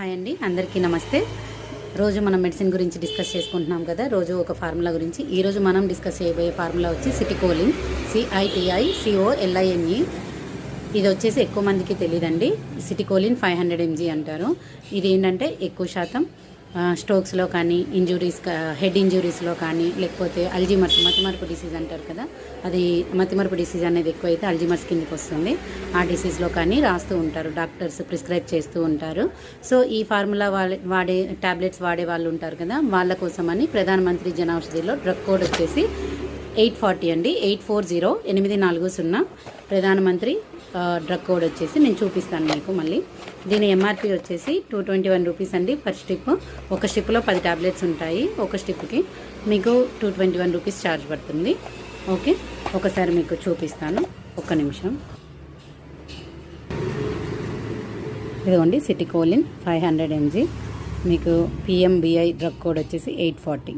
Hi అండి అందరికీ నమస్తే. రోజు మనం మెడిసిన్ గురించి డిస్కస్ చేసుకుంటున్నాం కదా రోజు ఒక ఫార్ములా గురించి. ఈరోజు మనం డిస్కస్ చేయబోయే ఫార్ములా వచ్చి సిటికోలిన్ సిఐటిఐ సిఓఎల్ఐఎన్ఈ ఇది వచ్చేసి ఎక్కువ మందికి తెలియదండి సిటికోలిన్ ఫైవ్ హండ్రెడ్ ఎంజీ అంటారు. ఇది ఏంటంటే ఎక్కువ శాతం స్ట్రోక్స్లో కానీ ఇంజురీస్ హెడ్ ఇంజురీస్లో కానీ లేకపోతే అల్జిమర్స్ మతిమరుపు డిసీజ్ అంటారు కదా అది మతిమరుపు డిసీజ్ అనేది ఎక్కువైతే అల్జిమర్స్ కిందకి వస్తుంది. ఆ డిసీజ్లో కానీ రాస్తూ ఉంటారు డాక్టర్స్ ప్రిస్క్రైబ్ చేస్తూ ఉంటారు. సో ఈ ఫార్ములా వాడే వాడే టాబ్లెట్స్ వాడే వాళ్ళు ఉంటారు కదా వాళ్ళ కోసమని ప్రధానమంత్రి జనౌషధిలో డ్రగ్ కోడ్ వచ్చేసి ఎయిట్ ఫార్టీ అండి. ఎయిట్ ఫోర్ జీరో ఎనిమిది నాలుగు సున్నా. ప్రధానమంత్రి డ్రగ్ కోడ్ వచ్చేసి నేను చూపిస్తాను మీకు మళ్ళీ. దీని ఎంఆర్పి వచ్చేసి టూ ట్వంటీ వన్ రూపీస్ అండి పర్ స్ట్రిప్. ఒక స్ట్రిప్లో పది టాబ్లెట్స్ ఉంటాయి ఒక స్ట్రిప్కి. మీకు two twenty one rupees charge పడుతుంది. ఓకే? ఒకసారి మీకు చూపిస్తాను. ఒక్క నిమిషం. ఇదిగోండి citicoline five hundred MG. మీకు పిఎంబిఐ డ్రగ్ కోడ్ వచ్చేసి ఎయిట్ ఫార్టీ.